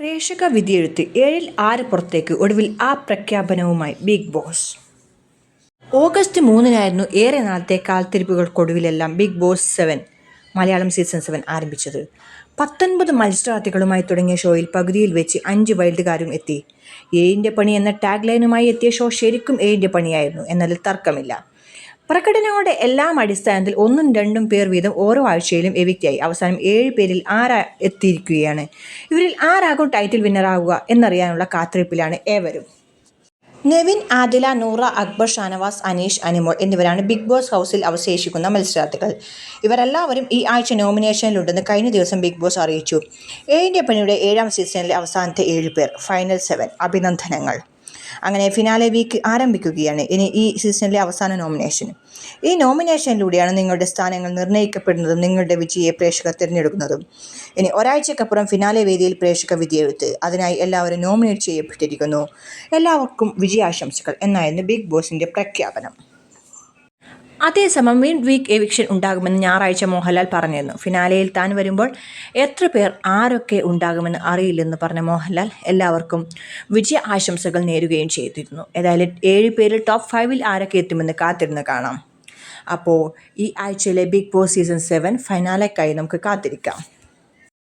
പ്രേക്ഷക വിധിയെഴുത്ത് ഏഴിൽ ആറ് പുറത്തേക്ക് ഒടുവിൽ ആ പ്രഖ്യാപനവുമായി ബിഗ് ബോസ്. ഓഗസ്റ്റ് മൂന്നിനായിരുന്നു ഏറെ നാളത്തെ കാൽത്തിരിപ്പുകൾക്കൊടുവിലെല്ലാം Bigg Boss seven Malayalam season seven ആരംഭിച്ചത്. പത്തൊൻപത് മത്സരാർത്ഥികളുമായി തുടങ്ങിയ ഷോയിൽ പകുതിയിൽ വെച്ച് അഞ്ച് വൈൽഡുകാരും എത്തി. ഏഴിന്റെ പണി എന്ന ടാഗ് ലൈനുമായി എത്തിയ ഷോ ശരിക്കും ഏഴിന്റെ പണിയായിരുന്നു എന്നതിൽ തർക്കമില്ല. പ്രകടനങ്ങളുടെ എല്ലാം അടിസ്ഥാനത്തിൽ ഒന്നും രണ്ടും പേർ വീതം ഓരോ ആഴ്ചയിലും എവിക്റ്റായി അവസാനം ഏഴ് പേരിൽ ആരാ എത്തിയിരിക്കുകയാണ്? ഇവരിൽ ആരാകും ടൈറ്റിൽ വിന്നറാകുക എന്നറിയാനുള്ള കാത്തിരിപ്പിലാണ് ഏവരും. നെവിൻ ആദില നൂറ അക്ബർ ഷാനവാസ് അനീഷ് അനിമോൾ എന്നിവരാണ് ബിഗ് ബോസ് ഹൗസിൽ അവശേഷിക്കുന്ന മത്സരാർത്ഥികൾ. ഇവരെല്ലാവരും ഈ ആഴ്ച നോമിനേഷനിലുണ്ടെന്ന് കഴിഞ്ഞ ദിവസം ബിഗ് ബോസ് അറിയിച്ചു. ഏഴിന്റെ പണിയുടെ ഏഴാം സീസണിലെ അവസാനത്തെ ഏഴ് പേർ ഫൈനൽ സെവൻ അഭിനന്ദനങ്ങൾ. അങ്ങനെ ഫിനാലെ വീക്ക് ആരംഭിക്കുകയാണ്. ഇനി ഈ സീസണിലെ അവസാന നോമിനേഷൻ ഈ നോമിനേഷനിലൂടെയാണ് നിങ്ങളുടെ സ്ഥാനങ്ങൾ നിർണയിക്കപ്പെടുന്നതും നിങ്ങളുടെ വിജയെ പ്രേക്ഷകർ തിരഞ്ഞെടുക്കുന്നതും. ഇനി ഒരാഴ്ചക്കപ്പുറം ഫിനാലെ വേദിയിൽ പ്രേക്ഷക വിധിയെഴുത്ത് അതിനായി എല്ലാവരും നോമിനേറ്റ് ചെയ്യപ്പെട്ടിരിക്കുന്നു. എല്ലാവർക്കും വിജയാശംസകൾ. എന്നായിരുന്നു ബിഗ് ബോസിന്റെ പ്രഖ്യാപനം. അതേസമയം മിഡ് വീക്ക് എവിക്ഷൻ ഉണ്ടാകുമെന്ന് ഞായറാഴ്ച മോഹൻലാൽ പറഞ്ഞിരുന്നു. ഫിനാലയിൽ താൻ വരുമ്പോൾ എത്ര പേർ ആരൊക്കെ ഉണ്ടാകുമെന്ന് അറിയില്ലെന്ന് പറഞ്ഞ മോഹൻലാൽ എല്ലാവർക്കും വിജയ ആശംസകൾ നേരുകയും ചെയ്തിരുന്നു. ഏതായാലും ഏഴ് പേരിൽ ടോപ്പ് ഫൈവിൽ ആരൊക്കെ എത്തുമെന്ന് കാത്തിരുന്ന് കാണാം. അപ്പോൾ ഈ ആഴ്ചയിലെ ബിഗ് ബോസ് സീസൺ സെവൻ ഫൈനാലയ്ക്കായി നമുക്ക് കാത്തിരിക്കാം.